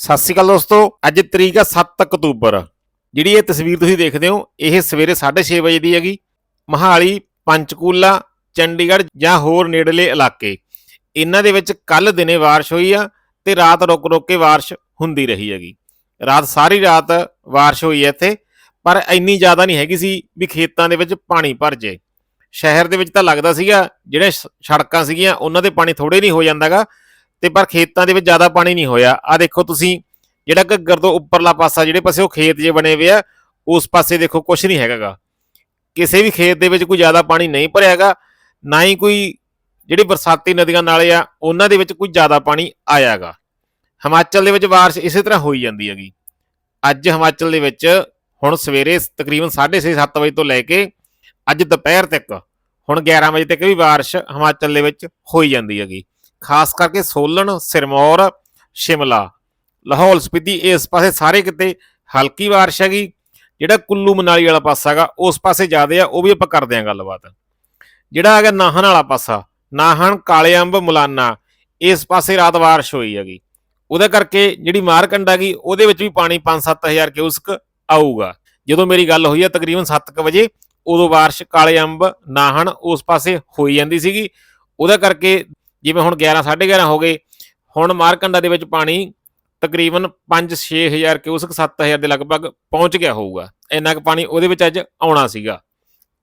ਸਤਿ ਸ਼੍ਰੀ ਅਕਾਲ ਦੋਸਤੋ, ਅੱਜ ਤਰੀਕ ਆ 7 ਅਕਤੂਬਰ। ਜਿਹੜੀ ਇਹ ਤਸਵੀਰ ਤੁਸੀਂ ਦੇਖਦੇ ਹੋ, ਇਹ ਸਵੇਰੇ 6:30 ਵਜੇ ਦੀ ਹੈਗੀ। ਮਹਾਲੀ, ਪੰਚਕੂਲਾ, ਚੰਡੀਗੜ੍ਹ ਜਾਂ ਹੋਰ ਨੇੜਲੇ ਇਲਾਕੇ। ਇਹਨਾਂ ਦੇ ਵਿੱਚ ਕੱਲ ਦਿਨੇ ਬਾਰਿਸ਼ ਹੋਈ ਆ ਤੇ ਰਾਤ ਰੁਕ ਰੁਕ ਕੇ ਬਾਰਿਸ਼ ਹੁੰਦੀ ਰਹੀ ਹੈਗੀ। ਰਾਤ ਸਾਰੀ ਰਾਤ ਬਾਰਿਸ਼ ਹੋਈ ਹੈ ਇੱਥੇ, ਪਰ ਇੰਨੀ ਜ਼ਿਆਦਾ ਨਹੀਂ ਹੈਗੀ ਸੀ ਵੀ ਖੇਤਾਂ ਦੇ ਵਿੱਚ ਪਾਣੀ ਭਰ ਜੇ। ਸ਼ਹਿਰ ਦੇ ਵਿੱਚ ਤਾਂ ਲੱਗਦਾ ਸੀਗਾ, ਜਿਹੜੇ ਸ- ਸੜਕਾਂ ਸੀਗੀਆਂ, ਉਹਨਾਂ ਦੇ ਪਾਣੀ ਥੋੜੇ ਨਹੀਂ ਹੋ ਜਾਂਦਾਗਾ। ਤੇ ਪਰ ਖੇਤਾਂ ਦੇ ਵਿੱਚ ਜ਼ਿਆਦਾ ਪਾਣੀ ਨਹੀਂ ਹੋਇਆ। ਆ ਦੇਖੋ ਤੁਸੀਂ, ਜਿਹੜਾ ਘੱਗਰ ਤੋਂ ਉੱਪਰਲਾ ਪਾਸਾ, ਜਿਹੜੇ ਪਾਸੇ ਉਹ ਖੇਤ ਜੇ ਬਣੇ ਹੋਏ ਆ, ਉਸ ਪਾਸੇ ਦੇਖੋ ਕੁਝ ਨਹੀਂ ਹੈਗਾਗਾ। ਕਿਸੇ ਵੀ ਖੇਤ ਦੇ ਵਿੱਚ ਕੋਈ ਜ਼ਿਆਦਾ ਪਾਣੀ ਨਹੀਂ ਭਰਿਆ ਹੈਗਾ ਨਾ ਹੀ ਕੋਈ ਜਿਹੜੀ ਬਰਸਾਤੀ ਨਦੀਆਂ ਨਾਲੇ ਆ, ਉਹਨਾਂ ਦੇ ਵਿੱਚ ਕੋਈ ਜ਼ਿਆਦਾ ਪਾਣੀ ਆਇਆਗਾ। ਹਿਮਾਚਲ ਦੇ ਵਿੱਚ ਬਾਰਿਸ਼ ਇਸੇ ਤਰ੍ਹਾਂ ਹੋਈ ਜਾਂਦੀ ਹੈਗੀ। ਅੱਜ ਹਿਮਾਚਲ ਦੇ ਵਿੱਚ ਹੁਣ ਸਵੇਰੇ ਤਕਰੀਬਨ 6:30 7 ਵਜੇ ਤੋਂ ਲੈ ਕੇ ਅੱਜ ਦੁਪਹਿਰ ਤੱਕ, ਹੁਣ 11 ਵਜੇ ਤੱਕ ਵੀ ਬਾਰਿਸ਼ ਹਿਮਾਚਲ ਦੇ ਵਿੱਚ ਹੋਈ ਜਾਂਦੀ ਹੈਗੀ। ਖਾਸ ਕਰਕੇ ਸੋਲਨ, ਸਿਰਮੌਰ, ਸ਼ਿਮਲਾ। ਲਾਹੌਲ ਸਪੀਤੀ ਇਸ ਪਾਸੇ ਸਾਰੇ ਕਿਤੇ ਹਲਕੀ ਬਾਰਿਸ਼ ਹੈਗੀ। ਜਿਹੜਾ ਕੁੱਲੂ ਮਨਾਲੀ ਵਾਲਾ ਪਾਸਾ ਹੈਗਾ, ਉਸ ਪਾਸੇ ਜ਼ਿਆਦਾ ਆ, ਉਹ ਵੀ ਆਪਾਂ ਕਰਦੇ ਆਂ ਗੱਲਬਾਤ। ਜਿਹੜਾ ਹੈਗਾ ਨਾਹਨ ਵਾਲਾ ਪਾਸਾ, ਨਾਹਨ, ਕਾਲੇ ਅੰਬ, ਮੁਲਾਨਾ, ਇਸ ਪਾਸੇ ਰਾਤ ਬਾਰਿਸ਼ ਹੋਈ ਹੈਗੀ। ਉਹਦੇ ਕਰਕੇ ਜਿਹੜੀ ਮਾਰਕੰਡਾ ਗਈ ਉਹਦੇ ਵਿੱਚ ਵੀ ਪਾਣੀ 5-7000 ਕਿਊਸਕ ਆਊਗਾ। ਜਦੋਂ ਮੇਰੀ ਗੱਲ ਹੋਈ ਆ ਤਕਰੀਬਨ 7:00 ਵਜੇ, ਉਦੋਂ ਬਾਰਿਸ਼ ਕਾਲੇ ਅੰਬ ਨਾਹਣ ਉਸ ਪਾਸੇ ਹੋਈ ਜਾਂਦੀ ਸੀਗੀ। ਉਹਦੇ ਕਰਕੇ ਜਿਵੇਂ ਹੁਣ 11 11:30 ਹੋ ਗਏ, ਹੁਣ ਮਾਰਕੰਡਾ ਦੇ ਵਿੱਚ ਪਾਣੀ ਤਕਰੀਬਨ 5-6000 ਕਿਊਸਕ 7000 ਦੇ ਲਗਭਗ ਪਹੁੰਚ ਗਿਆ ਹੋਊਗਾ। ਇੰਨਾ ਕੁ ਪਾਣੀ ਉਹਦੇ ਵਿੱਚ ਅੱਜ ਆਉਣਾ ਸੀਗਾ।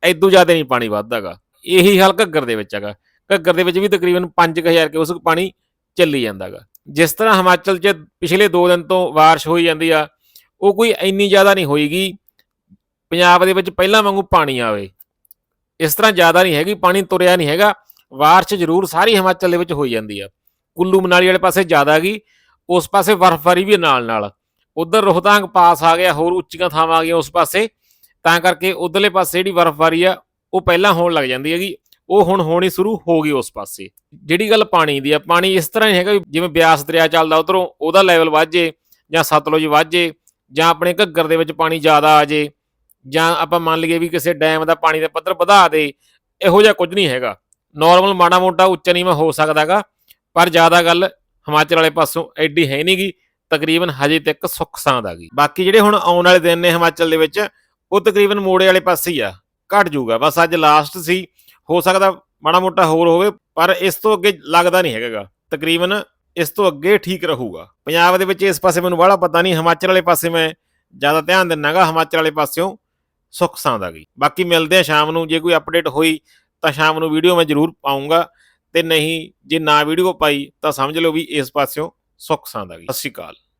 ਐਦੋਂ ਜ਼ਿਆਦਾ ਨਹੀਂ ਪਾਣੀ ਵੱਧਦਾਗਾ। ਇਹੀ ਹਾਲ ਘੱਗਰ ਦੇ ਵਿੱਚ ਹੈਗਾ। ਘੱਗਰ ਦੇ ਵਿੱਚ ਵੀ ਤਕਰੀਬਨ 5000 ਕਿਊਸਕ ਪਾਣੀ ਚੱਲੀ ਜਾਂਦਾਗਾ। ਜਿਸ ਤਰ੍ਹਾਂ ਹਿਮਾਚਲ 'ਚ ਪਿਛਲੇ 2 ਦਿਨ ਤੋਂ ਬਾਰਿਸ਼ ਹੋਈ ਜਾਂਦੀ ਆ, ਉਹ ਕੋਈ ਇੰਨੀ ਜ਼ਿਆਦਾ ਨਹੀਂ ਹੋਈਗੀ। ਪੰਜਾਬ ਦੇ ਵਿੱਚ ਪਹਿਲਾਂ ਵਾਂਗੂ ਪਾਣੀ ਆਵੇ। ਇਸ ਤਰ੍ਹਾਂ ਜ਼ਿਆਦਾ ਨਹੀਂ ਹੈਗੀ, ਪਾਣੀ ਤੁਰਿਆ ਨਹੀਂ ਹੈਗਾ। ਬਾਰਿਸ਼ ਜ਼ਰੂਰ ਸਾਰੀ ਹਿਮਾਚਲ ਦੇ ਵਿੱਚ ਹੋਈ ਜਾਂਦੀ ਆ। ਕੁੱਲੂ ਮਨਾਲੀ ਵਾਲੇ ਪਾਸੇ ਜ਼ਿਆਦਾ ਗਈ ਉਸ ਪਾਸੇ ਬਰਫ਼ਬਾਰੀ ਵੀ ਨਾਲ ਨਾਲ। ਉਧਰ ਰੋਹਤਾਂਗ ਪਾਸ ਆ ਗਿਆ, ਹੋਰ ਉੱਚੀਆਂ ਥਾਵਾਂ ਆ ਗਈਆਂ ਉਸ ਪਾਸੇ। ਤਾਂ ਕਰਕੇ ਉਧਰਲੇ ਪਾਸੇ ਜਿਹੜੀ ਬਰਫ਼ਬਾਰੀ ਆ, ਉਹ ਪਹਿਲਾਂ ਹੋਣ ਲੱਗ ਜਾਂਦੀ ਹੈਗੀ। ਉਹ ਹੁਣ ਹੋਣੀ ਸ਼ੁਰੂ ਹੋ ਗਈ ਉਸ ਪਾਸੇ। ਜਿਹੜੀ ਗੱਲ ਪਾਣੀ ਦੀ ਆ, ਪਾਣੀ ਇਸ ਤਰ੍ਹਾਂ ਹੀ ਹੈਗਾ ਵੀ ਜਿਵੇਂ ਬਿਆਸ ਦਰਿਆ ਚੱਲਦਾ ਉਧਰੋਂ, ਉਹਦਾ ਲੈਵਲ ਵੱਧ ਜੇ ਜਾਂ ਸਤਲੁਜ ਵੱਧ ਜੇ ਜਾਂ ਆਪਣੇ ਘੱਗਰ ਦੇ ਵਿੱਚ ਪਾਣੀ ਜ਼ਿਆਦਾ ਆ ਜੇ ਜਾਂ ਆਪਾਂ ਮੰਨ ਲਈਏ ਵੀ ਕਿਸੇ ਡੈਮ ਦਾ ਪਾਣੀ ਦਾ ਪੱਧਰ ਵਧਾ ਦੇ, ਇਹੋ ਜਿਹਾ ਕੁਝ ਨਹੀਂ ਹੈਗਾ। ਨਾਰਮਲ ਮਾੜਾ ਮੋਟਾ ਉੱਚਾ ਨੀਵਾਂ ਹੋ ਸਕਦਾਗਾ ਪਰ ਜ਼ਿਆਦਾ ਗੱਲ ਹਿਮਾਚਲ ਵਾਲੇ ਪਾਸੋਂ ਐਡੀ ਹੈ ਨਹੀਂਗੀ ਤਕਰੀਬਨ ਹਜੇ ਤੱਕ ਸੁੱਖ ਸਾਂਦ ਆ ਗਈ। ਬਾਕੀ ਜਿਹੜੇ ਹੁਣ ਆਉਣ ਵਾਲੇ ਦਿਨ ਨੇ ਹਿਮਾਚਲ ਦੇ ਵਿੱਚ, ਉਹ ਤਕਰੀਬਨ ਮੋੜੇ ਵਾਲੇ ਪਾਸੇ ਹੀ ਆ, ਘਟ ਜਾਊਗਾ। ਬਸ ਅੱਜ ਲਾਸਟ ਸੀ, ਹੋ ਸਕਦਾ ਮਾੜਾ ਮੋਟਾ ਹੋਰ ਹੋਵੇ, ਪਰ ਇਸ ਤੋਂ ਅੱਗੇ ਲੱਗਦਾ ਨਹੀਂ ਹੈਗਾਗਾ ਤਕਰੀਬਨ ਇਸ ਤੋਂ ਅੱਗੇ ਠੀਕ ਰਹੂਗਾ। ਪੰਜਾਬ ਦੇ ਵਿੱਚ ਇਸ ਪਾਸੇ ਮੈਨੂੰ ਬਾਹਲਾ ਪਤਾ ਨਹੀਂ ਹਿਮਾਚਲ ਵਾਲੇ ਪਾਸੇ ਮੈਂ ਜ਼ਿਆਦਾ ਧਿਆਨ ਦਿੰਨਾਗਾ ਹਿਮਾਚਲ ਵਾਲੇ ਪਾਸਿਓਂ ਸੁੱਖ ਸਾਂਦ ਆ ਗਈ। ਬਾਕੀ ਮਿਲਦੇ ਆ ਸ਼ਾਮ ਨੂੰ, ਜੇ ਕੋਈ ਅਪਡੇਟ ਹੋਈ ਤਾਂ ਸ਼ਾਮ ਨੂੰ ਵੀਡੀਓ ਮੈਂ ਜ਼ਰੂਰ ਪਾਉਂਗਾ ਤੇ ਨਹੀਂ, ਜੇ ਨਾ ਵੀਡੀਓ ਪਾਈ ਤਾਂ ਸਮਝ ਲਓ ਵੀ ਇਸ ਪਾਸਿਓਂ ਸੁੱਖ ਸਾਂਦ ਆ ਗਈ ਸਤਿ ਸ਼੍ਰੀ ਅਕਾਲ।